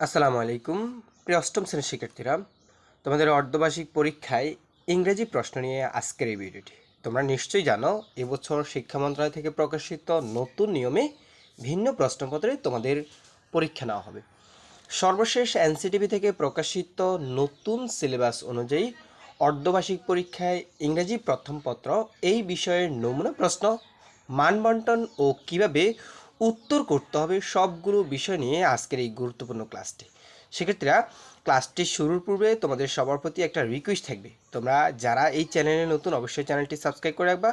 আসসালামু আলাইকুম। প্রিয় অষ্টম শ্রেণির শিক্ষার্থীরা, তোমাদের অর্ধবার্ষিক পরীক্ষায় ইংরেজি প্রশ্ন নিয়ে আজকের এই ভিডিওটি। তোমরা নিশ্চয়ই জানো, এবছর শিক্ষা মন্ত্রণালয় থেকে প্রকাশিত নতুন নিয়মে ভিন্ন প্রশ্নপত্রে তোমাদের পরীক্ষা নেওয়া হবে। সর্বশেষ এনসিটিভি থেকে প্রকাশিত নতুন সিলেবাস অনুযায়ী অর্ধবার্ষিক পরীক্ষায় ইংরেজি প্রথম পত্র, এই বিষয়ের নমুনা প্রশ্ন, মানবন্টন ও কীভাবে উত্তর করতে হবে সবগুলো বিষয় নিয়ে আজকের এই গুরুত্বপূর্ণ ক্লাসটি। সেক্ষেত্রে, ক্লাসটি শুরুর পূর্বে তোমাদের সবার প্রতি একটা রিকোয়েস্ট থাকবে। তোমরা যারা এই চ্যানেলে নতুন, অবশ্যই চ্যানেলটি সাবস্ক্রাইব করে রাখবা।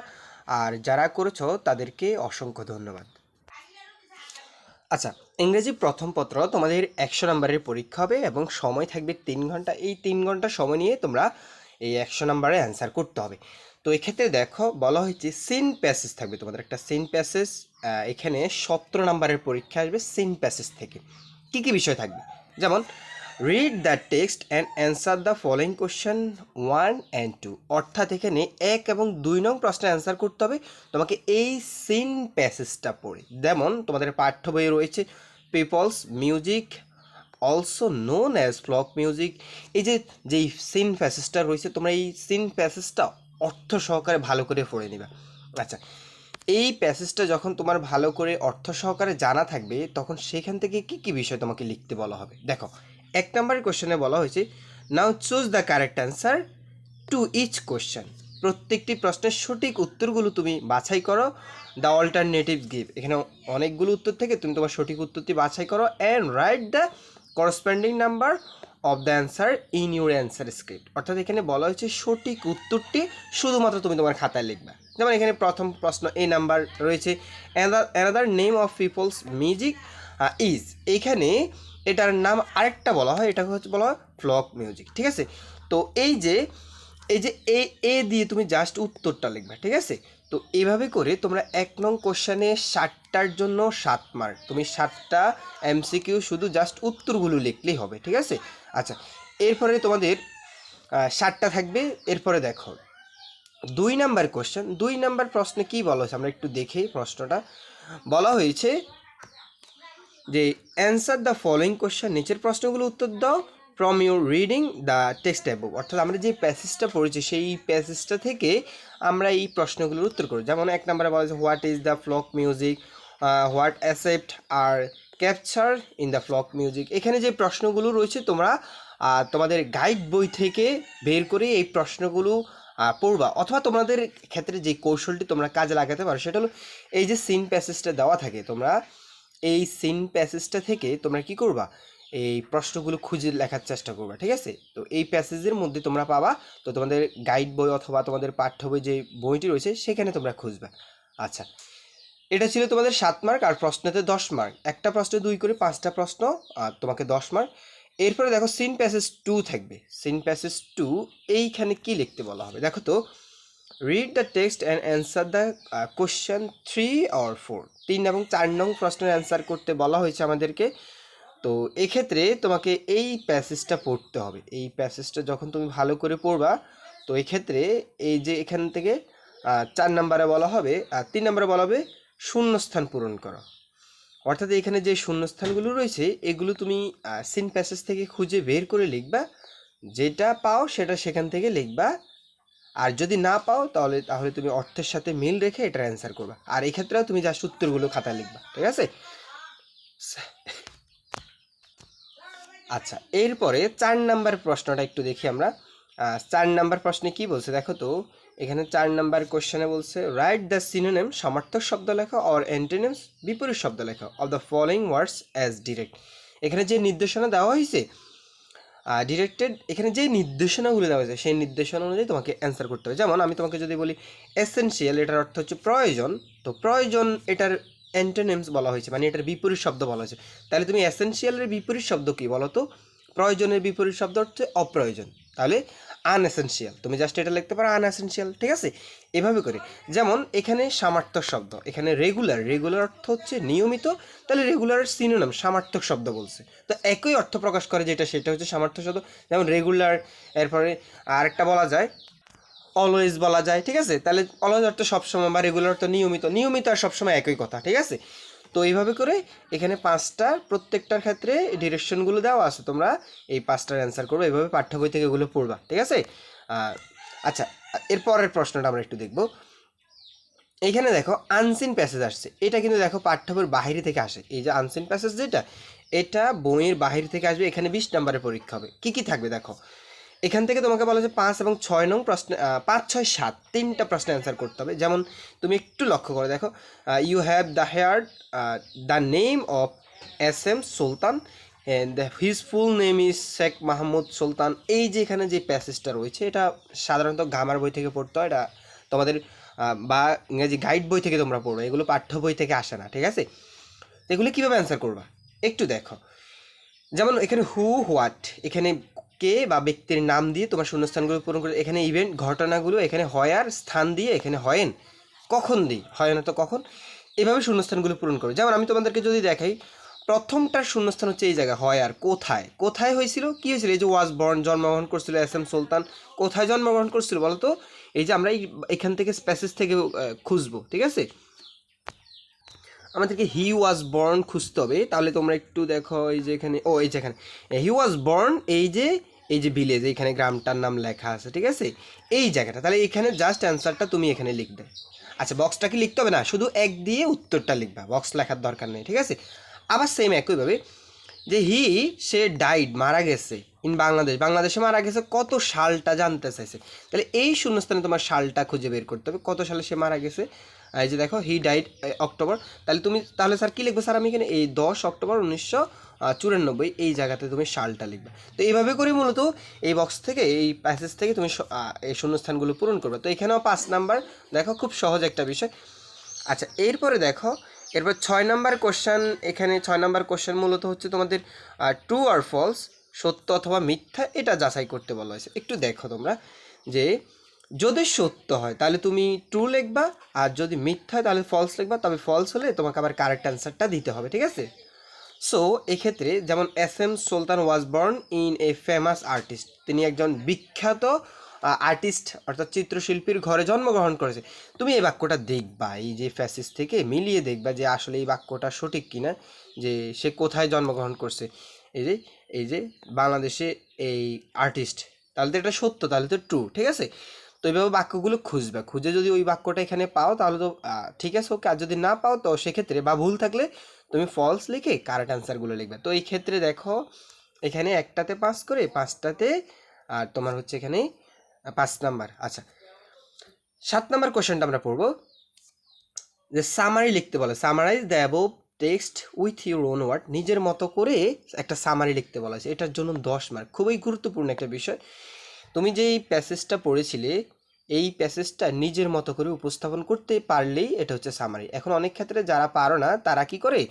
আর যারা করেছ, তাদেরকে অসংখ্য ধন্যবাদ। আচ্ছা ইংরেজি প্রথম পত্র তোমাদের একশো নম্বরের পরীক্ষা হবে এবং সময় থাকবে তিন ঘণ্টা। এই তিন ঘণ্টা সময় নিয়ে তোমরা এই একশো নম্বরে অ্যান্সার করতে হবে। তো এক্ষেত্রে দেখো, বলা হয়েছে সিন প্যাসেজ থাকবে তোমাদের। একটা সিন প্যাসেজ এখানে সতেরো নম্বরের পরীক্ষা আসবে সিন প্যাসেজ থেকে। কী কী বিষয় থাকবে? যেমন read the text and answer the following question one and two অর্থাৎ এখানে এক এবং দুই নং প্রশ্নের অ্যান্সার করতে হবে। তোমাকে এই সিন প্যাসেজটা পড়ে। যেমন, তোমাদের পাঠ্য বইয়ে রয়েছে people's music also known as folk music এই যে, যেই সিন প্যাসেজটা রয়েছে, তোমরা এই সিন প্যাসেজটা অর্থ সহকারে ভালো করে পড়ে নিবা। আচ্ছা এই প্যাসেজটা যখন তোমার ভালো করে অর্থ সহকারে জানা থাকবে, তখন সেখান থেকে কি কি বিষয় তোমাকে লিখতে বলা হবে? দেখো, এক নম্বরের কোশ্চেনে বলা হয়েছে now choose the correct answer to each question প্রত্যেকটি প্রশ্নের সঠিক উত্তরগুলো তুমি বাছাই করো দ্য অল্টারনেটিভ গিভ এখানে অনেকগুলো উত্তর থেকে তুমি তোমার সঠিক উত্তরটি বাছাই করো and write the corresponding number of the answer in your answer script অর্থাৎ এখানে বলা হয়েছে সঠিক উত্তরটি শুধুমাত্র তুমি তোমার খাতায় লিখবা। যেমন এখানে প্রথম প্রশ্ন, এই নাম্বার রয়েছে। Another name of people's music is এইখানে এটার নাম আরেকটা বলা হয় এটা হচ্ছে বলা হয় ফ্লক মিউজিক ঠিক আছে? তো এই যে এই যে এ এ দিয়ে তুমি জাস্ট উত্তরটা লিখবে, ঠিক আছে? তো এইভাবে করে তোমরা এক নং কোশ্চানে ষাটটার জন্য সাত মার্ক তুমি সাতটা এমসিকিউ শুধু জাস্ট উত্তরগুলো লিখলেই হবে, ঠিক আছে? আচ্ছা এরপরে তোমাদের ষাটটা থাকবে। এরপরে দেখো, দুই নাম্বার কোশ্চেন দুই নাম্বার প্রশ্নে কি বলা হয়েছে? আমরা একটু দেখি প্রশ্নটা। বলা হয়েছে যে অ্যান্সার দ্য ফলোয়িং কোশ্চেন নিচের প্রশ্নগুলো উত্তর দাও from your reading the text above অর্থাৎ আমরা যে প্যাসেজটা পড়েছি, সেই প্যাসেজটা থেকে আমরা এই প্রশ্নগুলোর উত্তর করি যেমন এক নম্বরে বলা হয়েছে what is the folk music what aspect are captured in the folk music এখানে যে প্রশ্নগুলো রয়েছে, তোমরা তোমাদের গাইড বই থেকে বের করে এই প্রশ্নগুলো পড়বা। অথবা তোমাদের ক্ষেত্রে যে কৌশলটি তোমরা কাজে লাগাতে পারো, সেটা হলো এই যে সিন প্যাসেজটা দেওয়া থাকে, তোমরা এই সিন প্যাসেজটা থেকে তোমরা কি করবা? এই প্রশ্নগুলো খুঁজে লেখার চেষ্টা করবা, ঠিক আছে? তো এই প্যাসেজের মধ্যে তোমরা পাবা, তো তোমাদের গাইড বই অথবা তোমাদের পাঠ্য বই যে বইটি রয়েছে, সেখানে তোমরা খুঁজবা। আচ্ছা এটা ছিল তোমাদের সাত মার্ক আর প্রশ্নতে দশ মার্ক একটা প্রশ্নে দুই করে পাঁচটা প্রশ্ন, আর তোমাকে দশ মার্ক এরপরে দেখো সিন প্যাসেজ টু থাকবে। সিন প্যাসেজ টু এইখানে কি লিখতে বলা হবে? দেখো তো read the text and answer the question three or four তিন এবং চার নং প্রশ্নের অ্যান্সার করতে বলা হয়েছে আমাদেরকে। তো এক্ষেত্রে তোমাকে এই প্যাসেজটা পড়তে হবে। এই প্যাসেজটা যখন তুমি ভালো করে পড়বা, তো এক্ষেত্রে এই যে এখান থেকে চার নাম্বারে বলা হবে, আর তিন নাম্বারে বলা হবে শূন্যস্থান পূরণ করো। অর্থাৎ এখানে যে শূন্যস্থানগুলো রয়েছে, এগুলো তুমি সিন প্যাসেজ থেকে খুঁজে বের করে লিখবা। যেটা পাও সেটা সেখান থেকে লিখবা। আর যদি না পাও, তাহলে তাহলে তুমি অর্থের সাথে মিল রেখে এটার অ্যান্সার করবা। আর এই ক্ষেত্রেও তুমি জাস্ট উত্তরগুলো খাতায় লিখবা, ঠিক আছে? আচ্ছা এরপরে চার নাম্বার প্রশ্নটা একটু দেখি আমরা। চার নাম্বার প্রশ্নে কি বলছে? দেখো তো, এখানে চার নাম্বার কোশ্চেনে বলছে রাইট দ্য সিনোনেম সমার্থক শব্দ লেখা অর অ্যান্টোনিমস বিপরীত শব্দ লেখা of the following words as direct এখানে যে নির্দেশনা দেওয়া হয়েছে ডিরেক্টেড এখানে যে নির্দেশনাগুলো দেওয়া হয়েছে, সেই নির্দেশনা অনুযায়ী তোমাকে অ্যান্সার করতে হবে। যেমন আমি তোমাকে যদি বলি এসেনশিয়াল এটার অর্থ হচ্ছে প্রয়োজন। তো প্রয়োজন এটার অ্যান্টোনিমস বলা হয়েছে মানে এটার বিপরীত শব্দ বলা হয়েছে। তাহলে তুমি এসেনশিয়ালের বিপরীত শব্দ কি বলো তো? প্রয়োজনের বিপরীত শব্দ হচ্ছে অপ্রয়োজন। তাহলে আনএসেনশিয়াল তুমি জাস্ট এটা লিখতে পারো আনএসেনশিয়াল ঠিক আছে? এভাবে করে। যেমন এখানে সামার্থক শব্দ, এখানে রেগুলার রেগুলার অর্থ হচ্ছে নিয়মিত, তাহলে রেগুলার সিনোনাম সামার্থক শব্দ বলছে। তো একই অর্থ প্রকাশ করে যেটা, সেটা হচ্ছে সামার্থক শব্দ। যেমন রেগুলার এরপরে আরেকটা বলা যায় অলওয়েজ বলা যায়, ঠিক আছে? তাহলে অলওয়েজ অর্থ সবসময় বা রেগুলার অর্থ নিয়মিত নিয়মিত আর সবসময় একই কথা, ঠিক আছে? তো এইভাবে করে এখানে পাঁচটা প্রত্যেকটার ক্ষেত্রে ডিরেকশনগুলো দেওয়া আছে, তোমরা এই পাঁচটার অ্যান্সার করবে, এইভাবে পাঠ্য বই থেকে এগুলো পড়বা, ঠিক আছে? আচ্ছা এরপরের প্রশ্নটা আমরা একটু দেখব। এইখানে দেখো আনসিন প্যাসেজ আসছে। এটা কিন্তু দেখো পাঠ্য বইয়ের বাহিরে থেকে আসে। এই যে আনসিন প্যাসেজ যেটা, এটা বইয়ের বাহির থেকে আসবে, এখানে বিশ নম্বরের পরীক্ষা হবে। কী কী থাকবে দেখো? এখান থেকে তোমাকে বলা যে পাঁচ এবং ছয় নং প্রশ্ন পাঁচ, ছয়, সাত তিনটা প্রশ্নের অ্যান্সার করতে হবে। যেমন তুমি একটু লক্ষ্য করে দেখো you have the here the name of S M Sultan his full name is Sheikh Mahmud Sultan এই যে এখানে যে প্যাসেজটা রয়েছে, এটা সাধারণত গামার বই থেকে পড়তে হয়, এটা তোমাদের বা ইংরেজি গাইড বই থেকে তোমরা পড়বে এগুলো পাঠ্য বই থেকে আসে না, ঠিক আছে? এগুলো কীভাবে অ্যান্সার করবা? একটু দেখো। যেমন এখানে হু হোয়াট এখানে কে বা ব্যক্তির নাম দিয়ে তোমার শূন্যস্থানগুলো পূরণ করে, এখানে ইভেন্ট ঘটনাগুলো এখানে হয় আর স্থান দিয়ে এখানে হয়েন। কখন দিই হয় না তো কখন? এভাবে শূন্যস্থানগুলো পূরণ করো। যেমন আমি তোমাদেরকে যদি দেখাই, প্রথমটার শূন্যস্থান হচ্ছে এই জায়গা হয় আর কোথায়? কোথায় হয়েছিল? কি হয়েছিল? এই যে ওয়াজ বর্ন জন্মগ্রহণ করছিল এস এম সুলতান, কোথায় জন্মগ্রহণ করছিল বলো তো? এই যে আমরা এখান থেকে স্প্যাসেজ থেকে খুঁজবো, ঠিক আছে? আমাদেরকে হি ওয়াজ বর্ন খুঁজতে হবে। তাহলে তোমরা একটু দেখো, এই যে এখানে, ও, এই যে এখানে। হি ওয়াজ বর্ন এই যে এই যে ভিলেজ এইখানে গ্রামটার নাম লেখা আছে, ঠিক আছে? এই জায়গাটা, তাহলে এখানে জাস্ট অ্যান্সারটা তুমি এখানে লিখবে। আচ্ছা বক্সটা কি লিখতে হবে না? শুধু এক দিয়ে উত্তরটা লিখবা বক্স লেখার দরকার নেই, ঠিক আছে? আবার সেম একইভাবে যে হি সে ডাইড মারা গেছে ইন বাংলাদেশ বাংলাদেশে মারা গেছে, কত সালটা জানতে চাইছে? তাহলে এই শূন্যস্থানে তোমার সালটা খুঁজে বের করতে হবে, কত সালে সে মারা গেছে? এই যে দেখো হি ডাইড অক্টোবর তাহলে তুমি, তাহলে স্যার কী লিখব? স্যার আমি এখানে এই দশ অক্টোবর উনিশশো চুরানব্বই, এই জায়গাতে তুমি সালটা লিখবে। তো এইভাবে করে মূলত এই বক্স থেকে, এই প্যাসেজ থেকে তুমি এই শূন্যস্থানগুলো পূরণ করবে। তো এখানেও পাঁচ নাম্বার, দেখো খুব সহজ একটা বিষয়। আচ্ছা এরপরে দেখো, এরপর ছয় নাম্বার কোশ্চেন এখানে ছয় নাম্বার কোশ্চেন মূলত হচ্ছে তোমাদের ট্রু আর ফলস সত্য অথবা মিথ্যা, এটা যাচাই করতে বলা হয়েছে। একটু দেখো তোমরা যে যদি সত্য হয়, তাহলে তুমি ট্রু লিখবা, আর যদি মিথ্যা হয়, তাহলে ফলস লিখবা। তবে ফলস হলে তোমাকে আবার কারেক্ট অ্যান্সারটা দিতে হবে, ঠিক আছে? সো এক্ষেত্রে যেমন S M Sultan was born in a famous artist তিনি একজন বিখ্যাত আর্টিস্ট অর্থাৎ চিত্রশিল্পীর ঘরে জন্মগ্রহণ করেছে। তুমি এই বাক্যটা দেখবা, এই যে ফ্যাসিস থেকে মিলিয়ে দেখবা যে আসলে এই বাক্যটা সঠিক কিনা, যে সে কোথায় জন্মগ্রহণ করছে। এই যে এই যে বাংলাদেশে এই আর্টিস্ট তাহলে তো এটা সত্য, তাহলে তো ট্রু ঠিক আছে? তো এইভাবে বাক্যগুলো খুঁজবে। খুঁজে যদি ওই বাক্যটা এখানে পাও, তাহলে তো ঠিক আছে, ওকে। আর যদি না পাও, তো সেক্ষেত্রে বা ভুল থাকলে তুমি ফলস লিখে কারেক্ট অ্যান্সারগুলো লিখবে। তো এই ক্ষেত্রে দেখো, এখানে একটাতে পাস করে পাঁচটাতে, আর তোমার হচ্ছে এখানে পাঁচ নাম্বার আচ্ছা সাত নাম্বার কোশ্চেনটা আমরা পড়ব। যে সামারি লিখতে বলে summarize the text with your own word নিজের মতো করে একটা সামারি লিখতে বলা আছে এটার জন্য দশ মার্ক খুবই গুরুত্বপূর্ণ একটা বিষয়। তুমি যে এই প্যাসেজটা পড়েছিলে এই প্যাসেজটা নিজের মতো করে উপস্থাপন করতে পারলেই এটা হচ্ছে সামারি এখন অনেক ক্ষেত্রে যারা পারো না, তারা কি করে?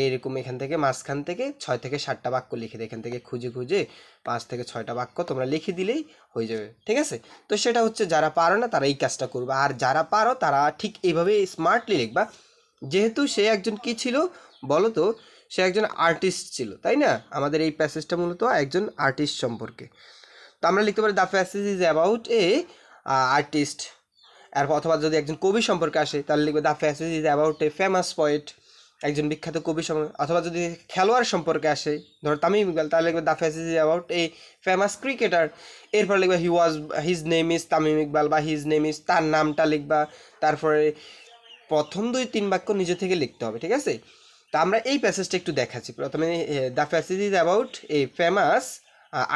এইরকম এখান থেকে মাঝখান থেকে ছয় থেকে সাতটা বাক্য লিখে দেয়। এখান থেকে খুঁজে খুঁজে পাঁচ থেকে ছয়টা বাক্য তোমরা লিখে দিলেই হয়ে যাবে। ঠিক আছে? তো সেটা হচ্ছে যারা পারো না, তারা এই কাজটা করবে। আর যারা পারো, তারা ঠিক এইভাবে স্মার্টলি লিখবা। যেহেতু সে একজন কি ছিল? বলো তো, সে একজন আর্টিস্ট ছিল, তাই না? আমাদের এই প্যাসেজটা মূলত একজন আর্টিস্ট সম্পর্কে। তো আমরা লিখতে পারি the passage is about a artist আর অথবা যদি একজন কবি সম্পর্কে আসে তাহলে লিখবে the passage is about a famous poet একজন বিখ্যাত কবি সম্পর্কে, অথবা যদি খেলোয়াড় সম্পর্কে আসে, ধরো তামিম ইকবাল তাহলে লিখবে the passage is about a famous cricketer এরপর লিখবে he was his name is Tamim Iqbal বা হিজ নেম ইজ তার নামটা লিখবা। তারপরে প্রথম দুই তিন বাক্য নিজে থেকে লিখতে হবে, ঠিক আছে? তো আমরা এই প্যাসেজটা একটু দেখাচ্ছি। প্রথমে the passage is about a famous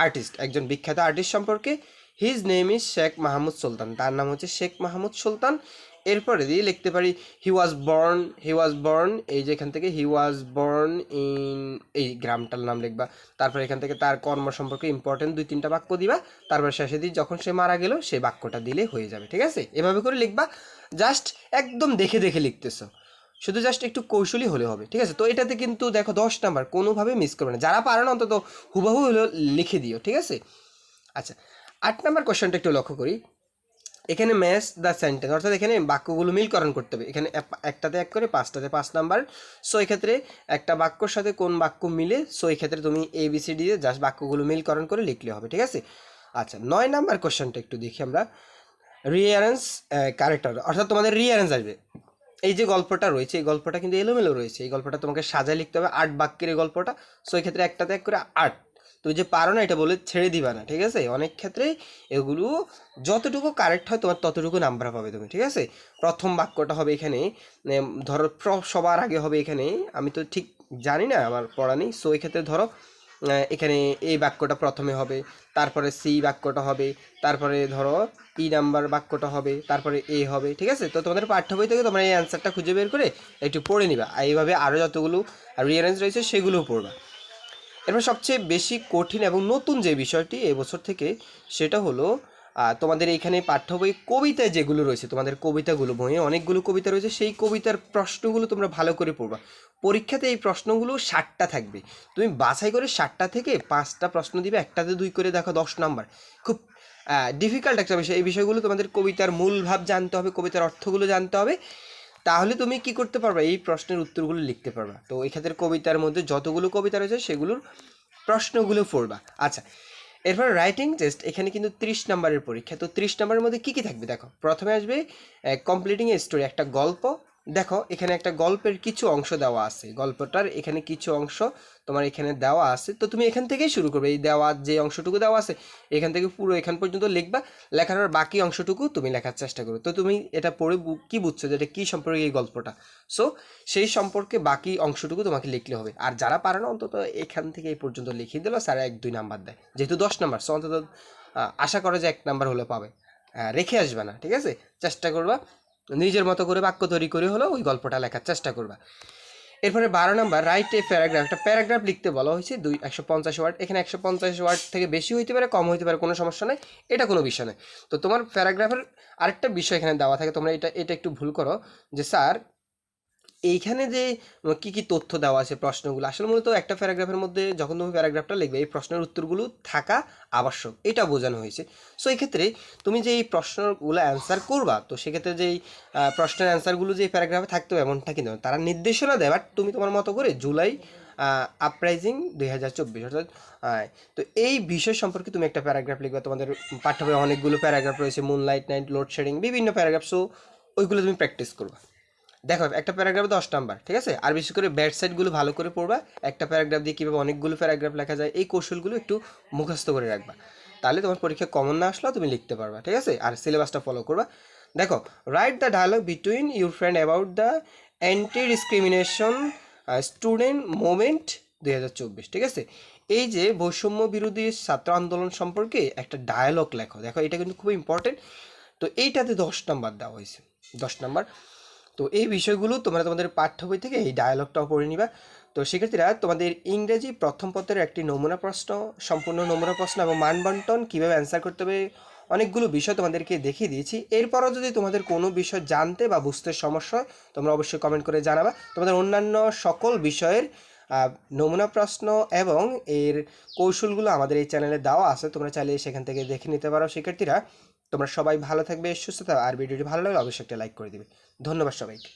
artist একজন বিখ্যাত আর্টিস্ট সম্পর্কে। His name is Sheikh Mahmud Sultan তার নাম হচ্ছে শেখ মাহমুদ সুলতান এরপরে দিয়ে লিখতে পারি হি was born he was born এই যে এখান থেকে হি ওয়াজ বর্ন ইন এই গ্রামটার নাম লিখবা। তারপর এখান থেকে তার কর্ম সম্পর্কে ইম্পর্টেন্ট দুই তিনটা বাক্য দিবা। তারপর শেষে দিয়ে যখন সে মারা গেল, সেই বাক্যটা দিলে হয়ে যাবে, ঠিক আছে? এভাবে করে লিখবা। জাস্ট একদম দেখে দেখে লিখতেছো। শুধু জাস্ট একটু কৌশলী হলে হবে, ঠিক আছে? তো এটাতে কিন্তু দেখো দশ নাম্বার, কোনোভাবে মিস করবে না। যারা পারে না, অন্তত হুবাহু হলেও লিখে দিও, ঠিক আছে? আচ্ছা আট নাম্বার কোশ্চেনটা একটু লক্ষ্য করি। এখানে ম্যাচ দ্য সেন্টেন্স অর্থাৎ এখানে বাক্যগুলো মিলকরণ করতে হবে। এখানে একটাতে এক করে, পাঁচটাতে পাঁচ নাম্বার। সো এক্ষেত্রে একটা বাক্যর সাথে কোন বাক্য মিলে সো এক্ষেত্রে তুমি এ বি সি দিয়ে জাস্ট বাক্যগুলো মিলকরণ করে লিখলে হবে, ঠিক আছে? আচ্ছা নয় নাম্বার কোশ্চেনটা একটু দেখি আমরা। রিয়ারেন্স ক্যারেক্টার অর্থাৎ তোমাদের রিয়ারেন্স আসবে। এই যে গল্পটা রয়েছে, এই গল্পটা কিন্তু এলোমেলো রয়েছে। এই গল্পটা তোমাকে সাজায় লিখতে হবে আট বাক্যের এই গল্পটা। সো এই ক্ষেত্রে একটাতে এক করে আট। তুমি যে পারো না এটা বলে ছেড়ে দিবা না, ঠিক আছে? অনেক ক্ষেত্রে এগুলো যতটুকু কারেক্ট হয় তোমার ততটুকু নাম্বার পাবে তুমি, ঠিক আছে? প্রথম বাক্যটা হবে এখানে ধরো সবার আগে হবে এখানে, আমি তো ঠিক জানি না, আমার পড়া নেই সো এক্ষেত্রে ধরো এখানে এই বাক্যটা প্রথমে হবে, তারপরে সি বাক্যটা হবে, তারপরে ধরো ই নাম্বার বাক্যটা হবে, তারপরে এ হবে, ঠিক আছে? তো তোমাদের পাঠ্য বই থেকে তোমরা এই অ্যান্সারটা খুঁজে বের করে একটু পড়ে নিবা এইভাবে আরও যতগুলো রিয়ারেঞ্জ রয়েছে সেগুলোও পড়বা। এরপর সবচেয়ে বেশি কঠিন এবং নতুন যে বিষয়টি এবছর থেকে সেটা হলো তোমাদের এইখানে পাঠ্য বই কবিতায় যেগুলো রয়েছে, তোমাদের কবিতাগুলো, বইয়ে অনেকগুলো কবিতা রয়েছে, সেই কবিতার প্রশ্নগুলো তোমরা ভালো করে পড়বা। পরীক্ষাতে এই প্রশ্নগুলো ষাটটা থাকবে। তুমি বাছাই করে ষাটটা থেকে পাঁচটা প্রশ্ন দিবে, একটাতে দুই করে দেখো দশ নাম্বার। খুব ডিফিকাল্ট একটা বিষয়। এই বিষয়গুলো তোমাদের কবিতার মূল ভাব জানতে হবে, কবিতার অর্থগুলো জানতে হবে। তাহলে তুমি কি করতে পারবা? এই প্রশ্নের উত্তরগুলো লিখতে পারবা। তো ক্ষেত্রে কবিতার মধ্যে যতগুলো কবিতা রয়েছে, সেগুলোর প্রশ্নগুলো পড়বা। আচ্ছা এরপর রাইটিং টেস্ট এখানে কিন্তু ত্রিশ নাম্বারের পরীক্ষা। তো ত্রিশ নাম্বারের মধ্যে কী কী থাকবে? দেখো, প্রথমে আসবে কমপ্লিটিং এ স্টোরি একটা গল্প দেখো, এখানে একটা গল্পের কিছু অংশ দেওয়া আছে। গল্পটার এখানে কিছু অংশ তোমার এখানে দেওয়া আছে। তো তুমি এখান থেকেই শুরু করবে। এই দেওয়া, যে অংশটুকু দেওয়া আছে, এখান থেকে পুরো এখান পর্যন্ত লিখবা। লেখার বাকি অংশটুকু তুমি লেখার চেষ্টা করো তো তুমি এটা পড়ে কি বুঝছ যে এটা কী সম্পর্কে এই গল্পটা? সো সেই সম্পর্কে বাকি অংশটুকু তোমাকে লিখলে হবে। আর যারা পারে না, অন্তত এখান থেকে এই পর্যন্ত লিখিয়ে দিল, স্যার এক দুই নাম্বার দেয়। যেহেতু দশ নাম্বার সো অন্তত আশা করে যে এক নাম্বার হলে পাবে। রেখে আসবে না, ঠিক আছে? চেষ্টা করবা। নিজের মতো করে বাক্য তৈরি করে হলো ওই গল্পটা লেখার চেষ্টা করবা। এরপরে বারো নম্বর রাইট এ প্যারাগ্রাফ একটা প্যারাগ্রাফ লিখতে বলা হয়েছে, দুই, একশো পঞ্চাশ ওয়ার্ড এখানে একশো পঞ্চাশ ওয়ার্ড থেকে বেশি হইতে পারে, কম হইতে পারে, কোনো সমস্যা নেই। এটা কোনো বিষয় নয় তো তোমার প্যারাগ্রাফের আরেকটা বিষয় এখানে দেওয়া থাকে, তোমরা এটা এটা একটু ভুল করো যে, স্যার এইখানে যে কি কি তথ্য দেওয়া আছে প্রশ্নগুলো? আসলে মূলত একটা প্যারাগ্রাফের মধ্যে যখন তুমি প্যারাগ্রাফটা লিখবে, এই প্রশ্নের উত্তরগুলো থাকা আবশ্যক। এটা বোঝানো হয়েছে। সো এই ক্ষেত্রে তুমি যে এই প্রশ্নগুলো অ্যান্সার করবা, তো সেক্ষেত্রে যেই প্রশ্নের অ্যান্সারগুলো যে প্যারাগ্রাফে থাকতে হবে, এমনটা কিন্তু। তারা নির্দেশনা দেয় বাট তুমি তোমার মতো করে জুলাই আপরাইজিং দুই হাজার চব্বিশ, অর্থাৎ তো এই বিষয় সম্পর্কে তুমি একটা প্যারাগ্রাফ লিখবে। তোমাদের পাঠ্য বইয়ে অনেকগুলো প্যারাগ্রাফ রয়েছে মুনলাইট নাইট লোডশেডিং বিভিন্ন প্যারাগ্রাফ সো ওইগুলো তুমি প্র্যাকটিস করবা। দেখো, একটা প্যারাগ্রাফ দশ নাম্বার, ঠিক আছে? আর বিশেষ করে ব্যাড সাইডগুলো ভালো করে পড়বা। একটা প্যারাগ্রাফ দিয়ে কীভাবে অনেকগুলো প্যারাগ্রাফ লেখা যায়, এই কৌশলগুলো একটু মুখস্থ করে রাখবা। তাহলে তোমার পরীক্ষা কমন না আসলেও তুমি লিখতে পারবা, ঠিক আছে? আর সিলেবাসটা ফলো করবা। দেখো write the dialogue between your friend about the anti discrimination student movement দুই হাজার চব্বিশ, ঠিক আছে? এই যে বৈষম্য বিরোধী ছাত্র আন্দোলন সম্পর্কে একটা ডায়ালগ লেখো। দেখো, এটা কিন্তু খুব ইম্পর্টেন্ট তো এইটাতে দশ নাম্বার দেওয়া হয়েছে। দশ নাম্বার তো এই বিষয়গুলো তোমরা তোমাদের পাঠ্য বই থেকে এই ডায়ালগটাও পড়ে নিবা। তো সেক্ষেত্রে তোমাদের ইংরেজি প্রথম পত্রের একটি নমুনা প্রশ্ন, সম্পূর্ণ নমুনা প্রশ্ন এবং মানবন্টন কীভাবে অ্যান্সার করতে হবে, অনেকগুলো বিষয় তোমাদেরকে দেখিয়ে দিয়েছি। এরপরও যদি তোমাদের কোনো বিষয় জানতে বা বুঝতে সমস্যা হয়, তোমরা অবশ্যই কমেন্ট করে জানাবা। তোমাদের অন্যান্য সকল বিষয়ের নমুনা প্রশ্ন এবং এর কৌশলগুলো আমাদের এই চ্যানেলে দেওয়া আছে। তোমরা চাইলে সেখান থেকে দেখে নিতে পারো। শিক্ষার্থীরা তোমরা সবাই ভালো থাকবে, সুস্থ থাকবে, আর ভিডিওটি ভালো লাগলে অবশ্যই একটা লাইক করে দিবে। ধন্যবাদ সবাইকে।